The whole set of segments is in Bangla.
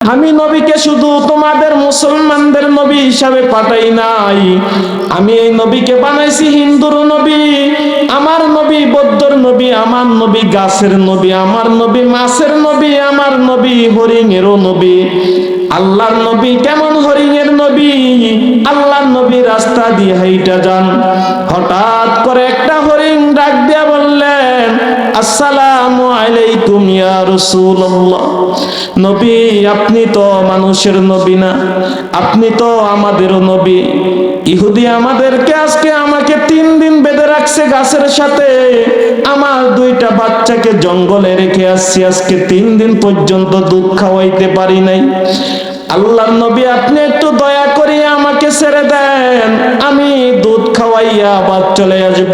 আমি নবীকে শুধু তোমাদের মুসলমানদের নবী হিসাবে পাঠাই নাই। আমি এই নবীকে বানাইছি হিন্দুর নবী, আমার নবী বৌদ্ধর নবী, আমার নবী গাছের নবী, আমার নবী মাছের নবী, আমার নবী হরিণেরও নবী। আল্লাহর নবী কেমন হরিণের নবী? আল্লাহর নবী রাস্তা দিয়ে হাইটা যান। হঠাৎ করে একটা হরিণ ডাক দিয়া বললেন আসসালামু আলাইকুম ইয়া রাসূলুল্লাহ। নবী, আপনি তো মানুষের নবী না। আপনি তো আমাদেরও নবী। ইহুদি আমাদেরকে আজকে আমাকে তিন দিন বেঁধে রাখছে গাছের সাথে। আমার দুইটা বাচ্চাকে জঙ্গলে রেখে আসছি। আজকে তিন দিন পর্যন্ত দুধ খাওয়াইতে পারি নাই। আল্লাহর নবী, আপনি একটু দয়া করে খাওয়াইয়া আবার চলে আসব।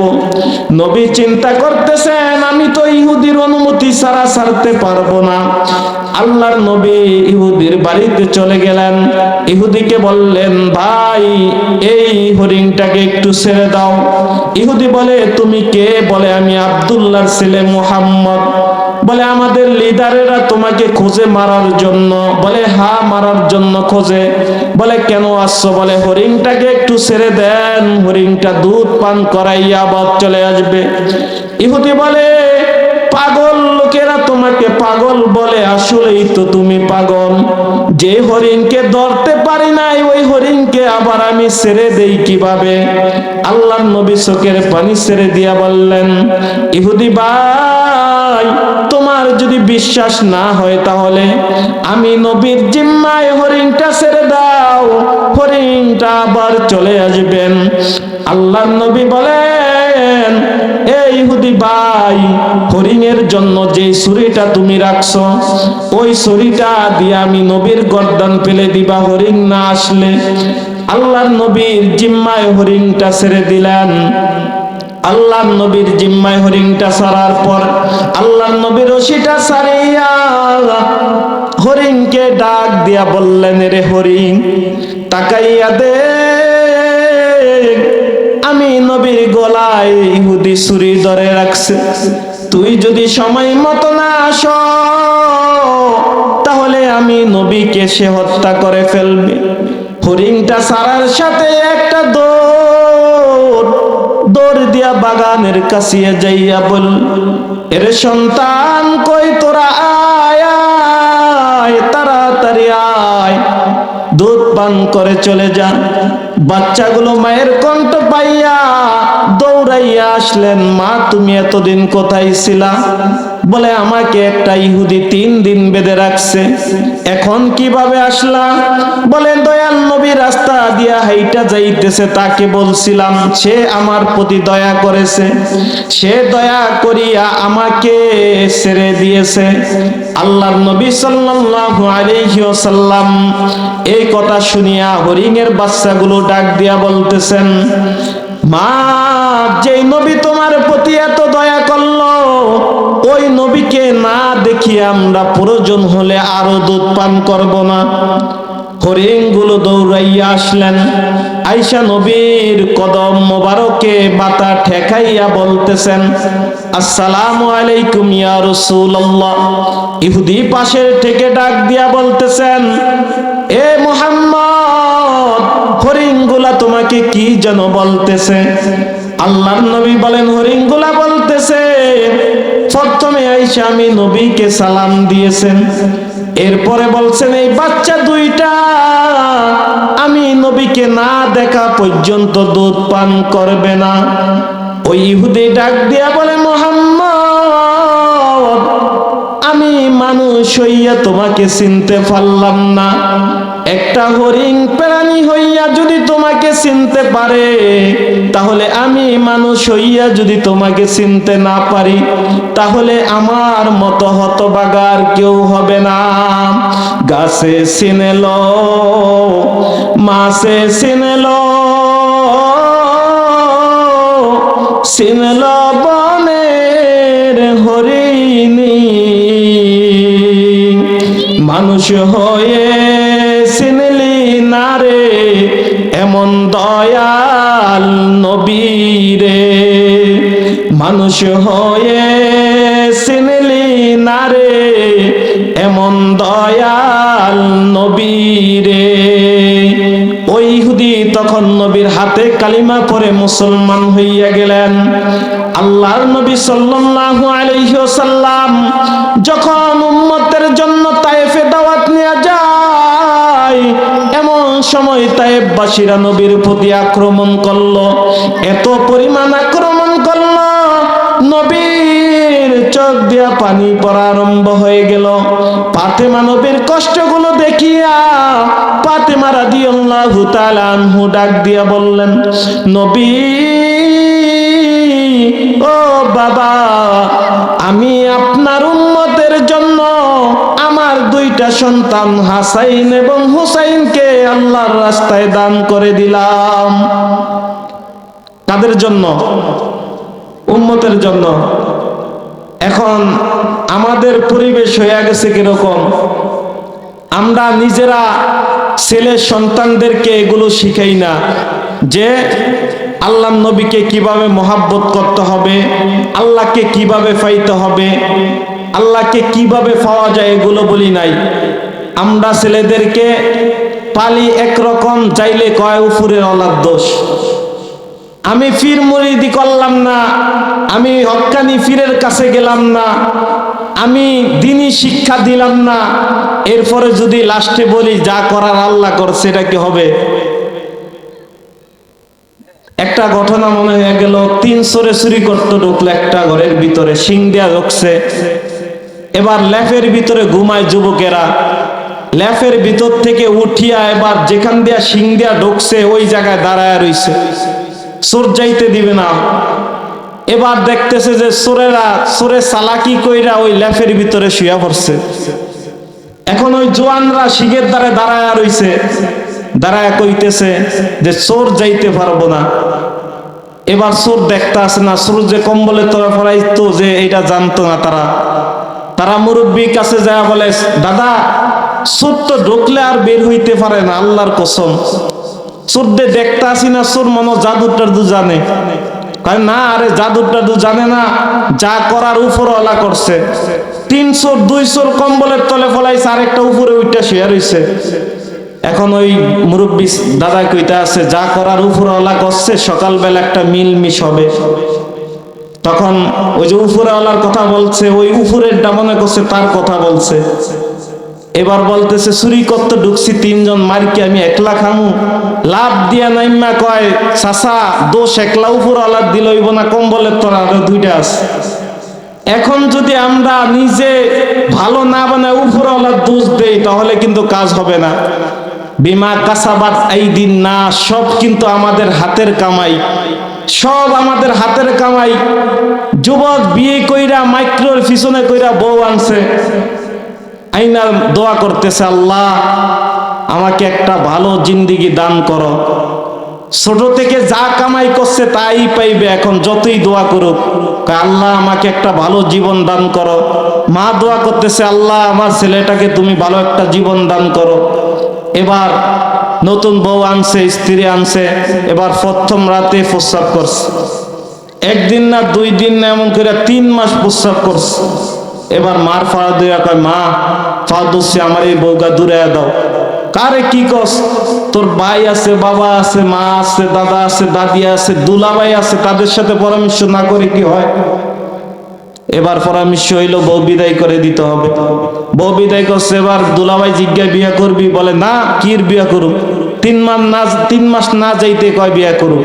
নবী চিন্তা করতেছেন, আমি তো ইহুদির অনুমতি পারব না। আল্লাহর নবী ইহুদির বাড়িতে চলে গেলেন। ইহুদিকে বললেন, ভাই, এই হরিণটাকে একটু ছেড়ে দাও। ইহুদি বলে, তুমি কে? বলে, আমি আব্দুল্লাহর ছেলে মুহাম্মদ। বলে, আমাদের লিডারেরা তোমাকে খোঁজে মারার জন্য। বলে, হা, মারার জন্য খোঁজে। বলে, কেন আসছো? বলে, হরিণটাকে একটু ছেড়ে দেন, হরিণটা দুধ পান করাইয়া আবার চলে আসবে। ইহুদি বলে, পাগল লোকেরা তোমাকে পাগল বলে, আসলেই তো তুমি পাগল। যে হরিণকে ধরতে পারি নাই, ওই হরিণকে আবার আমি ছেড়ে দেই কীভাবে? আল্লাহ নবী চোখের পানি ছেড়ে দিয়া বললেন, ইহুদি তোমার যদি বিশ্বাস না হয় তাহলে আমি নবীর জিম্মায় হরিণটা ছেড়ে দাও, হরিণটা আবার চলে আসবেন। আল্লাহ নবী বলেন এই ইহুদি ভাই, হরিণের জন্য যে ছুরিটা তুমি রাখছো, ওই ছুরিটা দিয়ে আমি নবীর গর্দান ফেলে দিবা, হরিণ না আসলে। আল্লাহর নবীর জিম্মায় হরিণটা ছেড়ে দিলেন। আল্লাহ নবীর জিম্মায় হরিণটা সারার পর আল্লাহ নবীর রশিটা সারিয়া হরিণকে ডাক দিয়া বললেন, রে হরিণ, তাকাইয়া দে আমি নবীর গলায় ইহুদি ছুরি ধরে রাখছে। তুই যদি সময় মতো না আস, তাহলে আমি নবীকে সে হত্যা করে ফেলবে। হরিণটা সারার সাথে একটা দৌড় দৌড় দিয়া বাগানের কাছিয়ে যাইয়া বল, এর সন্তান কই তোরা? আয় তাড়াতাড়ি আয়। দুধ পান করে চলে যা বাচ্চাগুলো মায়ের কণ্ঠ পাইয়া দৌড়াইয়া আসলেন, মা, তুমি এতদিন কোথায় ছিলা? বলে, আমাকে একটা ইহুদি তিন দিন বেঁধে রাখছে। এখন কীভাবে আসলা? বলে দয়াল নবী রাস্তা দিয়া হাইটা যাইতেছে, তাকে বলছিলাম, সে আমার প্রতি দয়া করেছে। সে দয়া করিয়া আমাকে ছেড়ে দিয়েছে। আল্লাহর নবী সাল্লাল্লাহু আলাইহি ওয়াসাল্লাম এই কথা শুনিয়া হরিণের বাচ্চাগুলো ডাক দিয়া বলতেছেন, মা, যেই নবী তোমার ওই নবীকে না দেখি আমরা প্রয়োজন হলে আরও দুধ পান করব না। হরিণগুলো দৌড়াইয়া আসলেন। আইসা নবীর কদম মোবারকে বাতা ঠেকাইয়া বলতেছেন, আসসালামু আলাইকুম ইয়া রাসূলুল্লাহ। ইহুদি পাশের থেকে ডাক দিয়া বলতেছেন, এ মুহাম্মদ, হরিণগুলা তোমাকে কি যেন বলতেছে? আল্লাহর নবী বলেন, হরিণগুলা বলতেছে, প্রথমে আইসা আমি নবীকে সালাম দিয়েছেন। এরপরে বলছেন, এই বাচ্চা দুইটা, আমি নবীকে না দেখা পর্যন্ত দুধ পান করবে না। ওই ইহুদি ডাক দিয়া বলে, মোহাম্মদ, আমি মানুষ হইয়া তোমাকে চিনতে পারলাম না। একটা হরিণ প্রাণী হইয়া যদি তোমাকে চিনতে পারে, তাহলে আমি মানুষ হইয়া যদি তোমাকে চিনতে না পারি, তাহলে আমার মতো হতবাগার কেউ হবে না। গাছে চিনেল মাছে চিনেল চিনেল বনের হরিণী। মানুষ হয়ে নবীরে। মানুষ হয়ে সিনলি নারে এমন দয়াল নবীরে। ওই হুদি তখন নবীর হাতে কালিমা পরে মুসলমান হইয়া গেলেন। আল্লাহর নবী সাল্লাল্লাহু আলাইহি ওয়াসাল্লাম যখন সময় তায়েফবাসীরা নবীর প্রতি আক্রমণ করল। এত পরিমাণ আক্রমণ করল, নবীর চোখ দিয়া পানি পড়া আরম্ভ হয়ে গেল। পাতেমা নবীর কষ্টগুলো দেখিয়া পাতেমা রাদিয়াল্লাহু তাআলা আনহু ডাক দিয়া বললেন, নবী, ও বাবা, আমি আপনার দুইটা সন্তান, হাসাইন এবং হুসাইনকে আল্লাহর রাস্তায় দান করে দিলাম। তাদের জন্য? উম্মতের জন্য। এখন আমাদের পরিবেশ হয়ে গেছে কীরকম? আমরা নিজেরা ছেলে সন্তানদেরকে এগুলো শিখাই না যে আল্লাহ নবীকে কীভাবে মহাব্বত করতে হবে, আল্লাহকে কীভাবে পাইতে হবে। আল্লাহকে কীভাবে পাওয়া যায় এগুলো বলি নাই। আমরা ছেলেদেরকে পালি একরকম চাইলে কয় উফুরের অলাদ দোষ। আমি ফির মুরিদি করলাম না, আমি হক্কানি ফিরের কাছে গেলাম না, আমি দিনই শিক্ষা দিলাম না, এরপরে যদি লাস্টে বলি যা করার আল্লাহ করছে, এটা কি হবে? একটা ঘটনা মনে হয়ে গেল, তিন সরে চুরি করতে ঢুকলো একটা ঘরের ভিতরে সিং দিয়া ঢুকছে। এবার ল্যাফের ভিতরে ঘুমায় যুবকেরা। ল্যাফের ভিতর থেকে উঠিয়া এবার যেখান দিয়া শিং দিয়া ঢুকছে, ওই জায়গায় দাঁড়ায় রইছে। চোর যাইতে দিবে না। এবার দেখতেছে যে চোরেরা চোরে চালাকি কইরা ওই ল্যাফের ভিতরে শুয়া পড়ছে। এখন ওই জোয়ানরা শিগের দ্বারে দাঁড়ায় রইছে। দাঁড়ায় কইতেছে যে চোর যাইতে পারব না। এবার চোর দেখতে আসে না। চোর যে কম্বলে তোরা ফরাইতো যে এটা জানতো না তারা। তারা মুরব্বীর কাছে যায়, বলে, দাদা সুর তো ঢুকলে আর বের হইতে পারে না, আল্লাহর কসম। চোরদে দেখতে আসি না চোর মনে হয় জাদু টাদু জানে। না, আরে জাদু টাদু জানে না, যা করার উপরওয়ালা করছে। তিন চোর দুই চোর কম্বলের তলে ফলাইছে, আরেকটা উপরে উইটা শুয়ে রইছে। এখন ওই মুরব্বী দাদা কইতা আছে, যা করার উপরওয়ালা করছে, সকালবেলা একটা মিল মিশ হবে। তখন ওই যে উপরওয়ালার কথা বলছে, ওই উপরেরটা মনে করছে তার কথা বলছে। এবার বলতেছে, চুরি করতে ঢুকছি, তিনজন মারকে আমি একলা খামু। লাভ দিয়া নাইমা কয়, চাচা, দোষ একলা উপর আলাদ দিল না, কম্বলের তোর আরও দুইটা আছে। এখন যদি আমরা নিজে ভালো না বানায় উপর আলাদ দোষ দেই, তাহলে কিন্তু কাজ হবে না। বিমা কাসাবাত এই দিন না, সব কিন্তু আমাদের হাতের কামাই। সব আমাদের হাতের কামাই। যুবক বিয়ে কইরা, মাইক্রোর পিছনে কইরা বউ আনছে। আইনা দোয়া করতেছে, আল্লাহ, আমাকে একটা ভালো জিন্দিগি দান করো। ছোট থেকে যা কামাই করছে তাই পাইবে, এখন যতই দোয়া করুক। আল্লাহ, আমাকে একটা ভালো জীবন দান করো। মা দোয়া করতেছে, আল্লাহ, আমার ছেলেটাকে তুমি ভালো একটা জীবন দান করো। এবার নতুন বউ আনছে, স্ত্রী আনছে, এবার প্রথম রাতে প্রস্রাব করছে। একদিন না দুই দিন না এমন করে তিন মাস প্রস্রাব করছে। এবার মার ফাড়া দিয়া কয়, মা ফা দোষে আমার এই বউগা দূরে দাও। কারে কি কস? তোর ভাই আছে, বাবা আছে, মা আছে, দাদা আছে, দাদি আছে, দুলাভাই আছে, তাদের সাথে পরামর্শ না করে কি হয়? এবার পরামর্শ হইল, বউ বিদায় করে দিতে হবে। বউ বিদায় করছে, এবার দুলাভাই জিজ্ঞা বিয়া করবি? বলে, না, কির বিয়া করুক তিন মাস না, তিন মাস না যাইতে কয় বিয়া করুক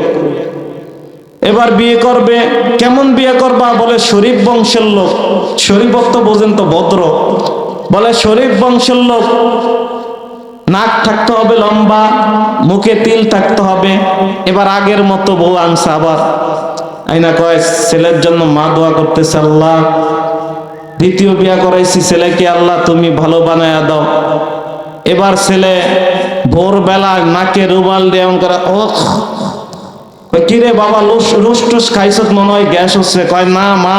এবার বিয়ে করবে, কেমন বিয়ে করবা? বলে, শরীফ বংশের লোক। শরীফত্ব বোঝেন তো ভদ্র। বলে, শরীফ বংশের লোক। নাক থাকতে হবে লম্বা, মুখে তিল থাকতে হবে। এবার আগের মতো বউ আনছে আবার। আইনা কয় ছেলের জন্য মা দোয়া করতেছে আল্লাহ। দ্বিতীয় বিয়া করাইছি ছেলেকে আল্লাহ তুমি ভালো বানায়া দাও। এবার ছেলে ভোরবেলা নাকে রুমাল দিয়ে এমন করে ও কয়, কিরে বাবা রোস রোস টোস খাইছত মনে হয় গ্যাস হচ্ছে। কয় না মা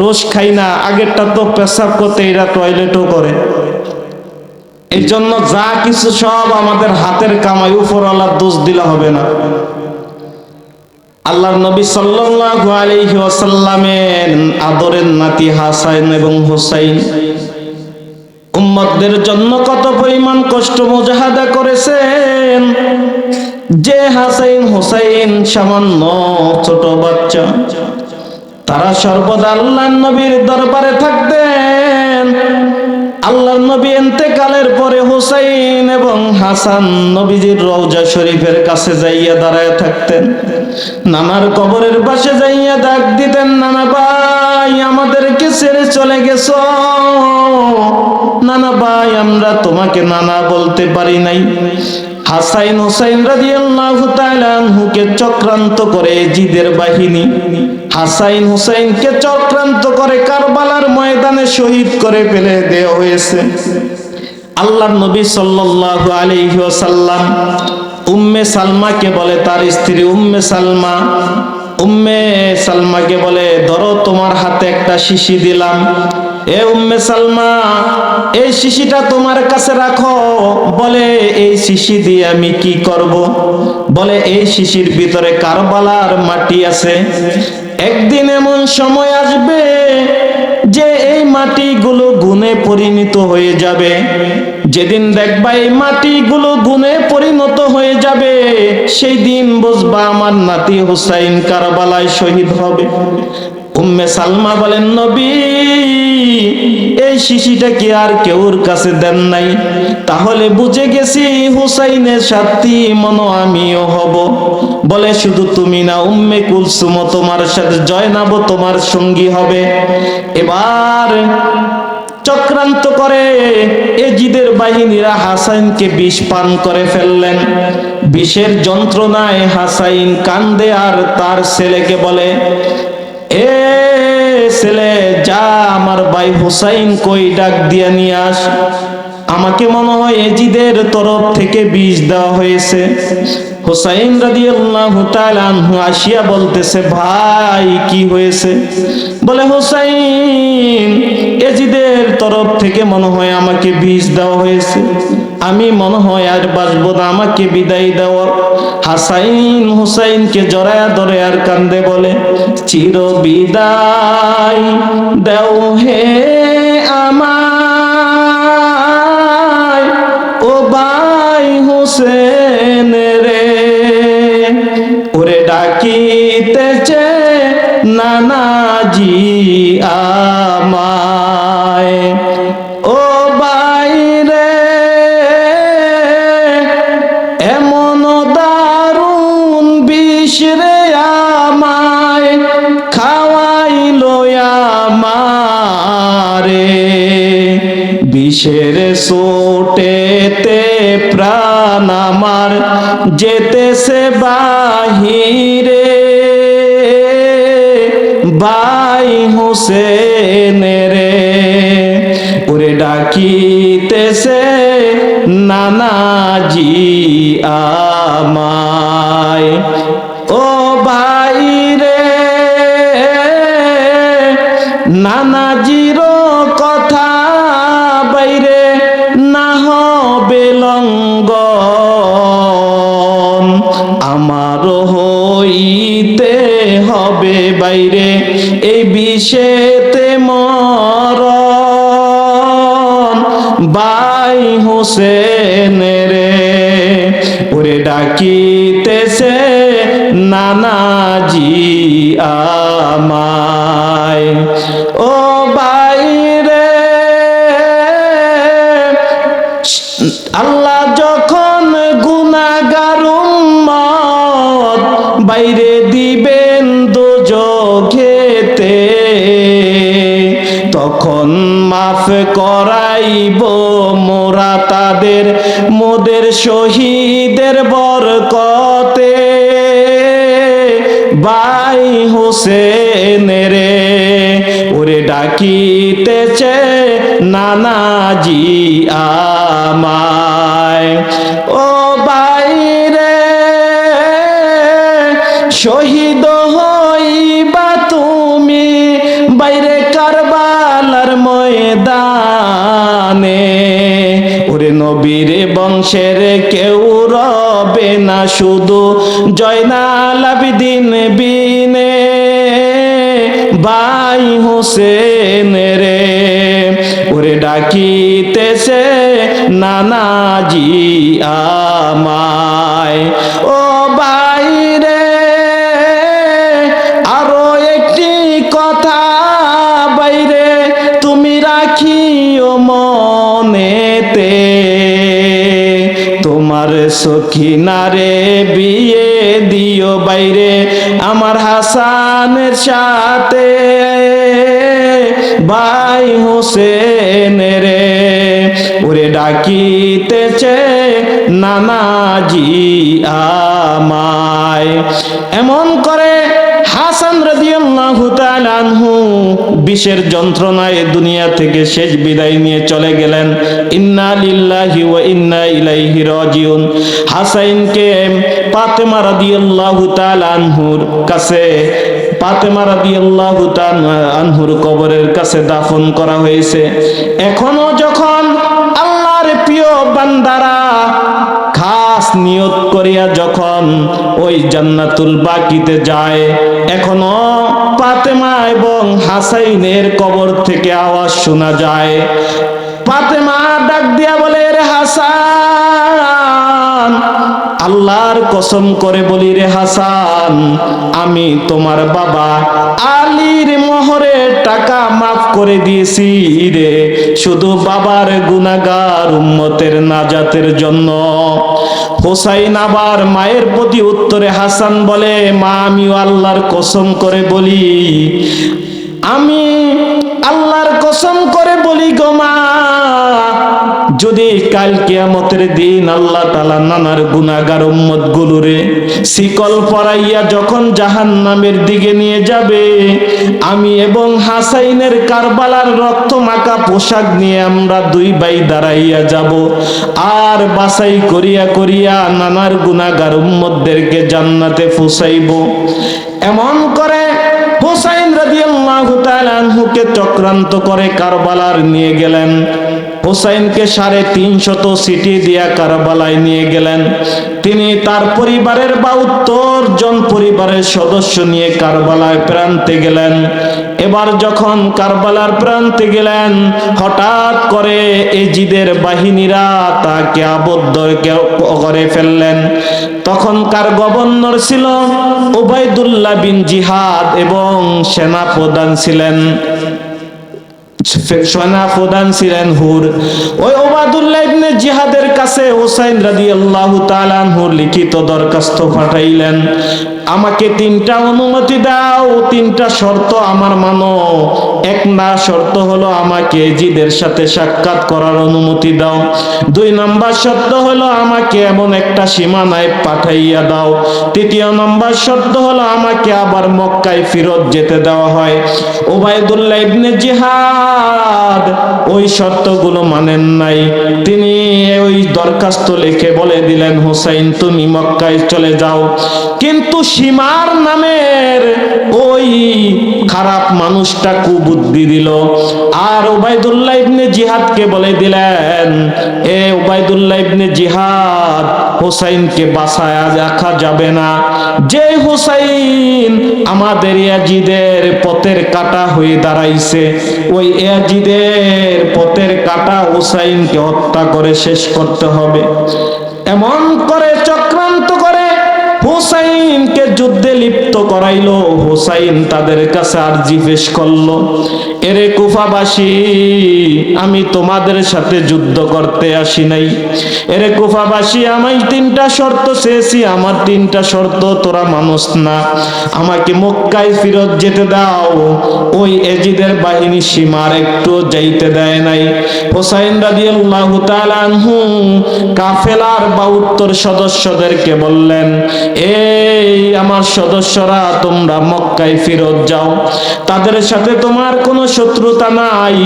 রোজ খাই না। আগেরটা তো পেশাব করতে এরা টয়লেটও করে। এই জন্য যা কিছু সব আমাদের হাতের কামাই উপরওয়ালার দোষ দিলে হবে না। আল্লাহর নবী সাল্লাল্লাহু আলাইহি ওয়াসাল্লামের আদরের নাতি হাসান এবং হুসাইন উম্মতদের জন্য কত পরিমাণ কষ্ট মুজাহাদা করেছেন। যে হাসাইন হুসাইন সামান্য ছোট বাচ্চা, তারা সর্বদা আল্লাহ নবীর দরবারে থাকতেন। আল্লাহ নবী এতেকালের পরে হুসাইন এবং হাসান নবীজির রওজা শরীফের কাছে যাইয়া দাঁড়ায় থাকতেন। নানার কবরের পাশে যাইয়া ডাক দিতেন, নানা ভাই, আমাদেরকে ছেড়ে চলে গেছ। নানা ভাই, আমরা তোমাকে নানা বলতে পারি নাই। হাসাইন হুসাইন রাদিয়াল্লাহু তাআলা আনহুকে চক্রান্ত করে জিদের বাহিনী। হাসাইন হুসাইনকে চক্রান্ত করে কারবালার ময়দানে শহীদ করে ফেলে দেওয়া হয়েছে। আল্লাহর নবী সাল্লাল্লাহু আলাইহি ওয়াসাল্লাম উম্মে সালমাকে বলে, তার স্ত্রী উম্মে সালমা উম্মে সালমাকে বলে, ধরো তোমার হাতে একটা শিশি দিলাম। এ উম্মে সালমা, এই শিশিটা তোমার কাছে রাখো। বলে, এই শিশি দিয়ে আমি কি করব? বলে, এই শিশির ভিতরে কারবালার মাটি আছে। একদিন এমন সময় আসবে যে এই মাটিগুলো গুণে পরিণত হয়ে যাবে। যেদিন দেখবা এই মাটিগুলো গুণে পরিণত হয়ে যাবে, সেই দিন বুঝবা আমার নাতি হুসাইন কারবালায় শহীদ হবে। উম্মে সালমা বলেন, নবী, এই শিশিটা কি আর কেউর কাছে দেন নাই? তাহলে বুঝে গেছি হুসাইনের সাথী মনো আমিও হব। বলে, শুধু তুমি না, উম্মে কুলসুম তোমার সাথে জয়নাব তোমার সঙ্গী হবে। এবার চক্রান্ত করে। এজিদের বাহিনীরা হাসাইনকে বিষ পান করে ফেললেন। বিষের যন্ত্রণায় হাসাইন কান্দে আর তার ছেলেকে বলে, এ ছেলে, যা আমার ভাই হুসাইন কই, ডাক দিয়ে নিয়ে আস। আমাকে মনে হয় এজিদের তরফ থেকে বিষ দেওয়া হয়েছে। হুসাইন রাদিয়াল্লাহু তাআলা আনহু আসিয়া বলতেছে, ভাই, কি হয়েছে? বলে, হুসাইন, এজিদের তরফ থেকে মনে হয় আমাকে বীজ দেওয়া হয়েছে। আমি মনে হয় আর বাঁচবো না, আমাকে বিদায় দেওয়া হাসাইন হুসাইনকে জড়ায়া ধরে আর কান্দে বলে চির বিদায় দেও হে আমায় হুসেন রে। ওরে ডাকিতেছে নানাজি আমায়। ও ভাই রে, এমন দারুণ বিষ রে আমায় খাওয়াইলো আমারে। বিষের সোটেতে যেতেছে বাহিরে বাই হোসেন রে ওরে ডাকিতেছে নানাজি আমায় বিষেতে মরণ। বাই হোসেন রে ওরে ডাকিতেছে নানাজি আমায়। ও বাইরে আল্লাহ যখন উম্মত বাইরে দিবেন মাফ করাইব মোরা তাদের মোদের শহীদের বরকতে। বাই হোসেন রে ওরে ডাকিতেছে নানাজি আমায়। ও বাইরে শহীদ বংশের কেউ রবে না শুধু জয়নাল আবিদিন বিনে। বাই হোসেন রে ওরে ডাকিতেছে নানাজি আমায় ও সখিনারে বিয়ে দিও বাইরে আমার হাসানের সাথে। ভাই হোসেন রে ওরে ডাকিতেছে নানাজি আমায়। এমন করে হাসান রাদিয়াল্লাহু তাআলা আনহু বিষের যন্ত্রণায় দুনিয়া থেকে শেষ বিদায় নিয়ে চলে গেলেন। ইন্না লিল্লাহি ওয়া ইন্না ইলাইহি রাজিউন। হাসাইনকে ফাতেমা রাদিয়াল্লাহু তাআলা আনহুর কাছে, ফাতেমা রাদিয়াল্লাহু তাআলা আনহুর কবরের কাছে দাফন করা হয়েছে। এখনও যখন আল্লাহর প্রিয় বান্দারা নিয়ত করিয়া যখন ওই জান্নাতুল বাকিতে যায়, এখনও পাতেমা এবং হাসাইনের কবর থেকে আওয়াজ শোনা যায়। পাতেমা ডাক দিয়া বলে, রে হাসান, আল্লাহর কসম করে বলি, রে হাসান, আমি তোমার বাবা। আলীর মোহরে টাকা মাফ করে দিয়েছি রে, শুধু বাবার গুনাগার উম্মতের নাজাতের জন্য। হোসাইন আবার মায়ের প্রতি উত্তরে হাসান বলে, মা, আমিও আল্লাহর কসম করে বলি। আমি আল্লাহর কসম করে বলি গো মা। কাল কিয়ামতের দিন আল্লাহ তালা নানার গুনাগার উম্মত গুলুরে শিকল পরাইয়া যখন জাহান নামের দিকে নিয়ে যাবে, আমি এবং হাসাইনের কারবালার রক্ত মাখা পোশাক নিয়ে আমরা দুই ভাই দাঁড়াইয়া যাব। আর বাসাই করিয়া করিয়া নানার গুনাগার উম্মতদেরকে জান্নাতে ফুসাইব। এমন করে হুসাইন রাদিয়াল্লাহু তাআলা আনহুকে চক্রান্ত করে কারবালার নিয়ে গেলেন। হুসাইনকে সাড়ে তিনশত সিটি দিয়া কারবালায় নিয়ে গেলেন। তিনি তার পরিবারের বাউত্তর জন পরিবারের সদস্য নিয়ে কারবালায় প্রান্তে গেলেন। এবার যখন কারবালার প্রান্তে গেলেন, হঠাৎ করে এজিদের বাহিনীরা তাকে আবদ্ধ করে ফেললেন। তখনকার গভর্নর ছিল ওবায়দুল্লাহ বিন জিহাদ এবং সেনা প্রধান ছিলেন। সেনা প্রদান ছিলেন হুর। ওই ওবাদুল্লাহ ইবনে জিহাদের কাছে হুসাইন রাদিয়াল্লাহু তাআলা আনহু লিখিত দরখাস্ত পাঠাইলেন, আমাকে তিনটা অনুমতি দাও, তিনটা শর্ত আমার মানো। এক না শর্ত হলো আমাকে জিদের সাথে সাক্ষাৎ করার অনুমতি দাও। দুই নাম্বার শর্ত হলো আমাকে এমন একটা সীমানায় পাঠাইয়া দাও। তৃতীয় নম্বর শর্ত হলো আমাকে আবার মক্কায় ফিরত যেতে দেওয়া হয়। ওবায়দুল্লাহ ইবনে জিহাদ ওই শর্তগুলো মানেন নাই। তিনি ওই দরখাস্ত লিখে বলে দিলেন, হুসাইন, তুমি মক্কায় চলে যাও। কিন্তু সীমার নামের ওই খারাপ মানুষটা কুবুদ্ধি দিল। আর ওবায়দুল্লাহ ইবনে জিহাদকে বলে দিলেন, এ ওবায়দুল্লাহ ইবনে জিহাদ, হুসাইনকে বাসায় রাখা যাবে না। যে হুসাইন আমাদের ইয়াজিদের পথের কাটা হয়ে দাঁড়াইছে, ওই ইয়াজিদের পথের কাটা হুসাইনকে হত্যা করে শেষ করতে হবে। এমন করে করে হুসাইনকে যুদ্ধে লিপ্ত করাইলো হুসাইন তাদের কাছে আরজি পেশ করল। এরে কুফাবাসী, আমি তোমাদের সাথে যুদ্ধ করতে আসি নাই। এরে কুফাবাসী, আমি তিনটা শর্ত চেয়েছি, আমার তিনটা শর্ত তোরা মানুষ না। আমাকে মক্কায় ফিরত যেতে দাও, ওই এজিদের বাহিনী সীমার একটু যাইতে দেয় নাই। হোসাইন রাদিয়াল্লাহু তাআলা আনহু কাফেলার বাউত্তর সদস্যদেরকে বললেন, এই আমার সদস্যরা, তোমরা মক্কায় ফিরত যাও। তাদের সাথে তোমার কোনো শত্রুতা নাই।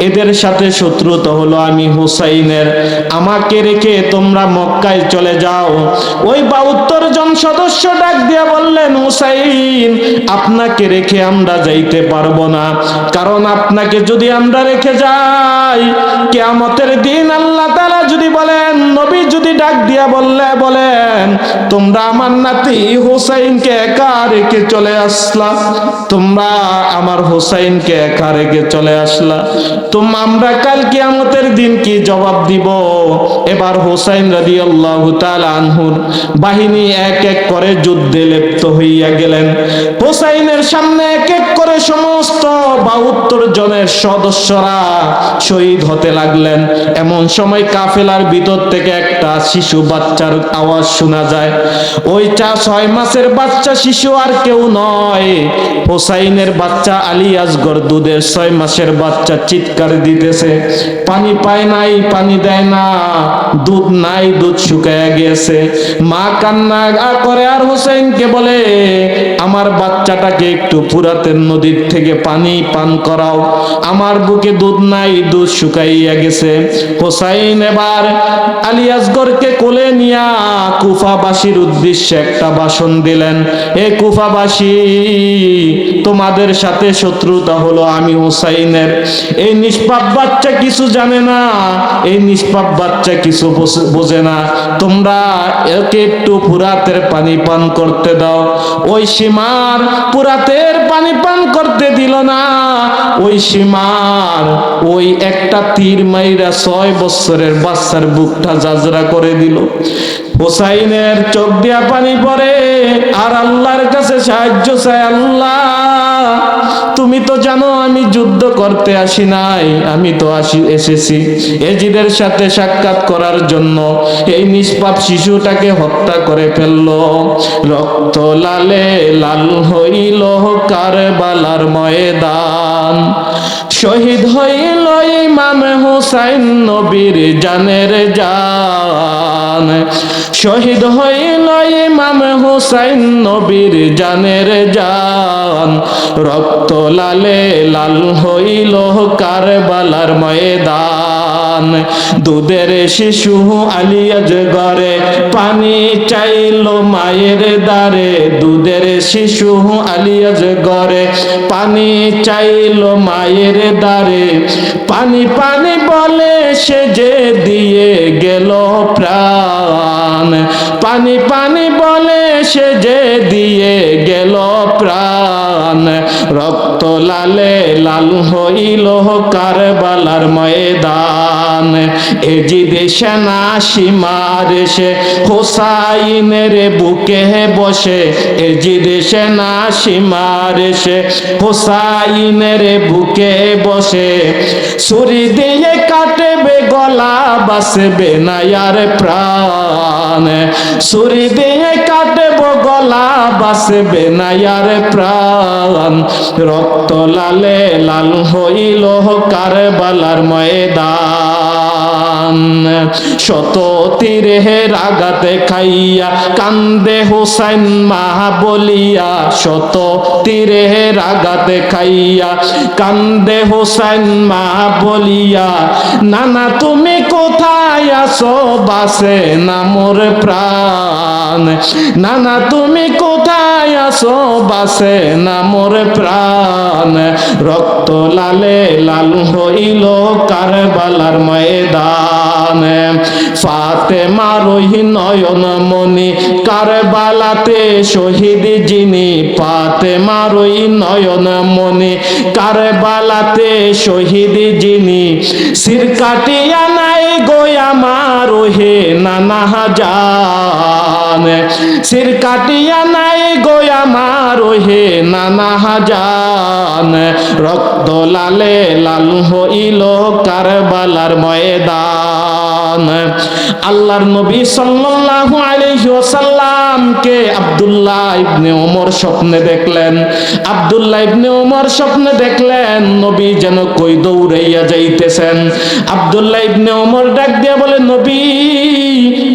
এদের সাথে শত্রুতা হলো আমি হুসাইনের। আমাকে রেখে তোমরা মক্কায় চলে যাও। ওই বাউত্তর জন সদস্য ডাক দিয়া বললেন, হুসাইন, আপনাকে রেখে আমরা যাইতে পারব না। কারণ আপনাকে যদি আমরা রেখে যাই, কেয়ামতের দিন আল্লাহ তাআলা যদি বলেন, নবী যদি ডাক দিয়া বললে, বলেন, তোমরা আমার নাতি হুসাইনকে একা রেখে চলে আসলা। তোমরা আমার হুসাইনকে একা রেখে চলে আসলা। তো আমরা কাল কিয়ামতের দিন কি জবাব দিব? এবার হোসাইন রাদিয়াল্লাহু তাআলা আনহুর বাহিনী এক এক করে যুদ্ধে লিপ্ত হইয়া গেলেন। হোসাইনের সামনে এক এক করে সমস্ত বাহাত্তর জনের সদস্যরা শহীদ হতে লাগলেন। এমন সময় কাফেলার ভিতর থেকে একটা শিশু বাচ্চার আওয়াজ শোনা যায়। ওইটা ছয় মাসের বাচ্চা শিশু আর কেউ নয়। হোসাইনের বাচ্চা আলী আসগর দুধের ছয় মাসের বাচ্চা চিৎকার দিতেছে। পানি পায় নাই, পানি দেয় না, দুধ নাই, দুধ শুকায় গিয়েছে। মা কান্না করে আর হোসেনকে বলে, আমার বাচ্চাটাকে একটু পুরাতেন নদীর থেকে পানি, পান করাও। আমার বুকে দুধ নাই, দুধ শুকাইয়া গেছে। হোসাইন এবার আলী আসগরকে কোলে নিয়া কুফাবাসীর উদ্দেশ্যে একটা ভাষণ দিলেন, এ কুফাবাসী, তোমাদের সাথে শত্রুতা হলো আমি হোসাইনের। এই নিষ্পাপ বাচ্চা কিছু জানে না, এই নিষ্পাপ বাচ্চা কিছু বোঝে না। তোমরা একে একটু পুরাতের পানি পান করতে দাও। ওই সীমার পুরাতের পানি পান করতে দিল না। ওই সীমার ওই একটা তীর মাইরা ছয় বছরের বাচ্চার বুকটা জাজরা করে দিল। হোসাইনের চোখ দিয়া পানি পরে আর আল্লাহর কাছে সাহায্য চায় আল্লাহ। তুমি তো জানো আমি যুদ্ধ করতে আসি নাই। আমি তো আসি, এসেছি। এজিদের সাথে সাক্ষাৎ করার জন্য এই নিষ্পাপ শিশুটাকে হত্যা করে ফেলল। রক্ত লালে লাল হইল কার কারবালার ময়দান। শহীদ হইল ইমাম হুসাইন নবীর জানের জান। শহীদ হইল ইমাম হুসাইন নবীর জানের জান। রক্ত লালে লাল হইল কারবালার ময়দান। দুধের শিশু আলিয়াজ ঘরে পানি চাইল মায়ের দ্বারে। দুধের শিশু আলিয়াজ ঘরে পানি চাইল মায়ের দ্বারে। পানি পানি বলে সে যে দিয়ে গেল প্রাণ। পানি পানি বলে সে যে দিয়ে গেল প্রাণ। রক্ত লালে লাল হইল কারবালার ময়দান। এজিদে সেনা সীমার সে হোসাইনের বুকে বসে। এজিদে সেনা সীমার সে হোসাইনের বুকে বসে। ছুরি দিয়ে কাটবে গলা বাসবে না আর প্রাণ। ছুরি দিয়ে কাটব গলা বাসবে না আর প্রাণ। রক্ত লালে লাল হইল কারবালার ময়দান। শত তীরের আঘাতে খাইয়া কান্দে হোসাইন মাহা বলিয়া, শত তীরের আঘাতে খাইয়া কান্দে হোসাইন মাহা বলিয়া, নানা তুমি কোথায় আসো বাসে না মোর প্রাণ। নানা তুমি কোথায় আসো বাসে না মোর প্রাণ। রক্ত লালে লাল হইল কারবালার ময়দান। ফাতে মারোহি নয়ন মনি কারবালাতে শহীদ যিনি। নয়ন মনি কারবালাতে শহীদ যিনি। নাই গোয়া মারো হে নানা হাজান সির কাটিয়া নাই গোয়া মারো হে নানা হাজান রক্ত লালে লাল হইল কারবালার ময়দান। আল্লাহর নবী সাল্লাল্লাহু আলাইহি ওয়াসাল্লামকে আব্দুল্লাহ ইবনে ওমর স্বপ্নে দেখলেন। আব্দুল্লাহ ইবনে ওমর স্বপ্নে দেখলেন, নবী যেন কই দৌড়াইয়া যাইতেছেন। আব্দুল্লাহ ইবনে ওমর ডাক দিয়া বলে, নবী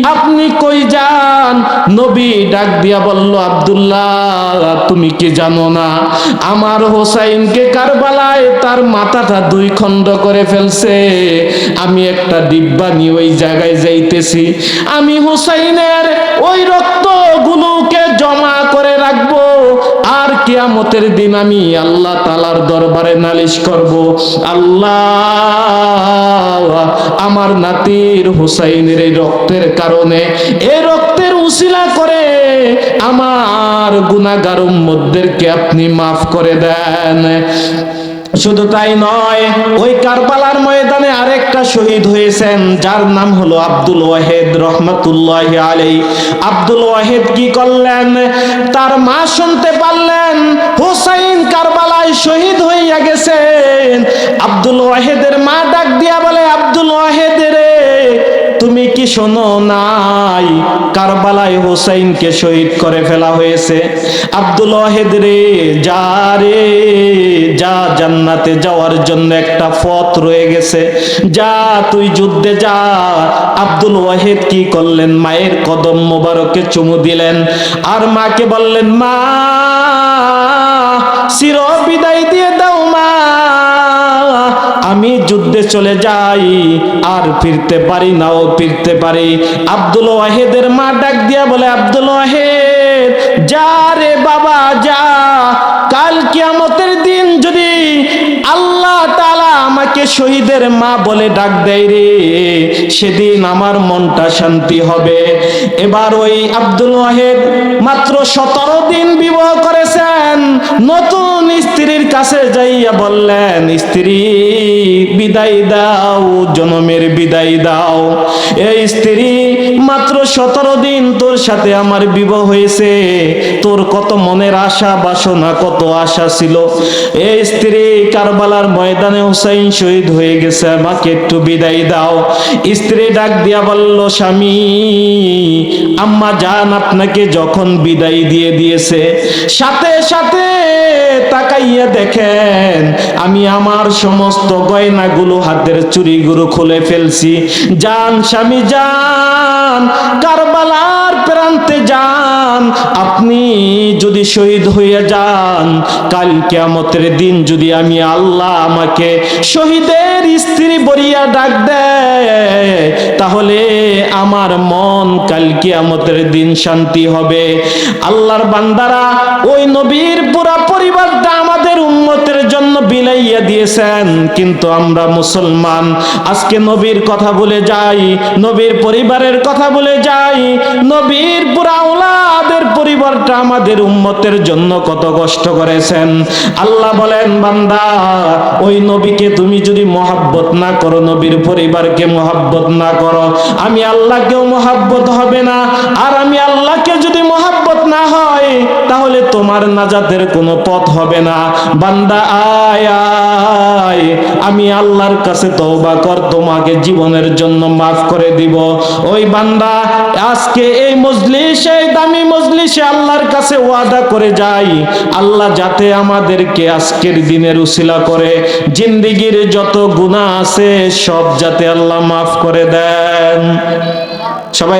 আপনি কই যান? নবী ডাক দিয়া বলল, আব্দুল্লাহ, তুমি কি জানো না? আমার হোসাইনকে কারবালায় তার মাথাটা দুই খণ্ড করে ফেলছে। আমি একটা ডিব্বা নিয়ে ওই জায়গায় যাইতেছি। আমি হোসাইনের ওই রক্তগুলোকে জমা করে রাখব। আর কিয়ামতের দিন আমি আল্লাহ তালার দরবারে নালিশ করব। আল্লাহ আমার নাতির হুসাইনের এই রক্তের কারণে এই রক্তের উসিলা করে আমার গুনাগার উম্মতদেরকে আপনি মাফ করে দেন। শুধু তাই নয়, ওই কারবালার ময়দানে আরেকটা শহীদ হয়েছেন, যার নাম হলো আব্দুল ওয়াহেদ রহমতুল্লাহ আলাই আব্দুল ওয়াহেদ কি করলেন? তার মা শুনতে পারলেন, হুসাইন কারবালায় শহীদ হইয়া গেছেন। আব্দুল ওয়াহেদের মা ডাক দিয়া বলে, আব্দুল ওয়াহেদ রে, তুমি কি শোনো নাই? কারবালায় হুসাইনকে শহীদ করে ফেলা হয়েছে। আব্দুল ওয়াহেদ রে, যা রে, যা জান্নাতে যাওয়ার জন্য একটা পথ রয়ে গেছে। যা, তুই যুদ্ধে যা। আব্দুল ওয়াহেদ কি করলেন? মায়ের কদম মোবারকে চুমু দিলেন। আর মাকে বললেন, মা চির বিদায় দিয়ে দাও মা। আমি যুদ্ধে চলে যাই, আর ফিরতে পারি নাও ফিরতে পারি। আব্দুল ওয়াহেদের মা ডাক দিয়া বলে, আব্দুল ওয়াহেদ, যা রে বাবা, যা। কাল কিয়ামতের আমাকে শহীদের মা বলে ডাক দেয় রে। সেদিন আমার মনটা শান্তি হবে। এবার ওই আব্দুল ওয়াহেদ মাত্র সতেরো দিন বিবাহ করেছেন। নতুন স্ত্রীর কাছে যাইয়া বললেন, স্ত্রী, বিদায় দাও, জনমের বিদায় দাও। এই স্ত্রী, মাত্র সতেরো দিন তোর সাথে আমার বিবাহ হয়েছে। তোর কত মনের আশা, বাসনা, কত আশা ছিল। এই স্ত্রী কারবালার ময়দানে হুসাইন শহীদ হয়ে গেছে, আমাকে একটু বিদায় দাও। স্ত্রী ডাক দিয়া বলল, স্বামী, আম্মা জান আপনাকে যখন বিদায় দিয়ে দিয়েছে, সাথে সাথে তাকাইয়া দেখেন, আমি আমার সমস্ত গয়নাগুলো হাতের চুরিগুলো খুলে ফেলছি। যান স্বামী, যান। কারবালার প্রান্তে যান। আপনি যদি শহীদ হইয়া যান, কাল কেমতের দিন যদি আমি আল্লাহ আমাকে শহীদের স্ত্রী বরিয়া ডাক দেয়, তাহলে আমার মন কাল কেয়ামতের দিন শান্তি হবে। আল্লাহর বান্দারা, ওই নবীর পুরা পরিবার জন্য বিলাইয়া দিয়েছেন, কিন্তু আমরা মুসলমান। আজকে নবীর কথা বলে যাই, নবীর পরিবারের কথা বলে যাই, নবীর পুরা ওলাদের পরিবারটা আমাদের উম্মতের জন্য কত কষ্ট করেছেন। আল্লাহ বলেন, বান্দা, ওই নবীকে তুমি যদি মহাব্বত না করো, নবীর পরিবারকে মহাব্বত না করো, আমি আল্লাহকেও মহাব্বত হবে না। আর আমি আল্লাহকে যদি মহাব্বত না হয় তাহলে তোমার নাজাতের কোনো পথ হবে না। বান্দা, আয় আমি আল্লাহর কাছে তওবা কর, তোমাকে জীবনের জন্য মাফ করে দিব। ওই বান্দা, আজকে এই দামি মজলিসে আল্লাহর কাছে ওয়াদা করে যাই। আল্লাহ যাতে আমাদেরকে আজকের দিনের উসিলা করে। জিন্দিগির যত গুনাহ আছে, সব যাতে আল্লাহ মাফ করে দেন। সবাই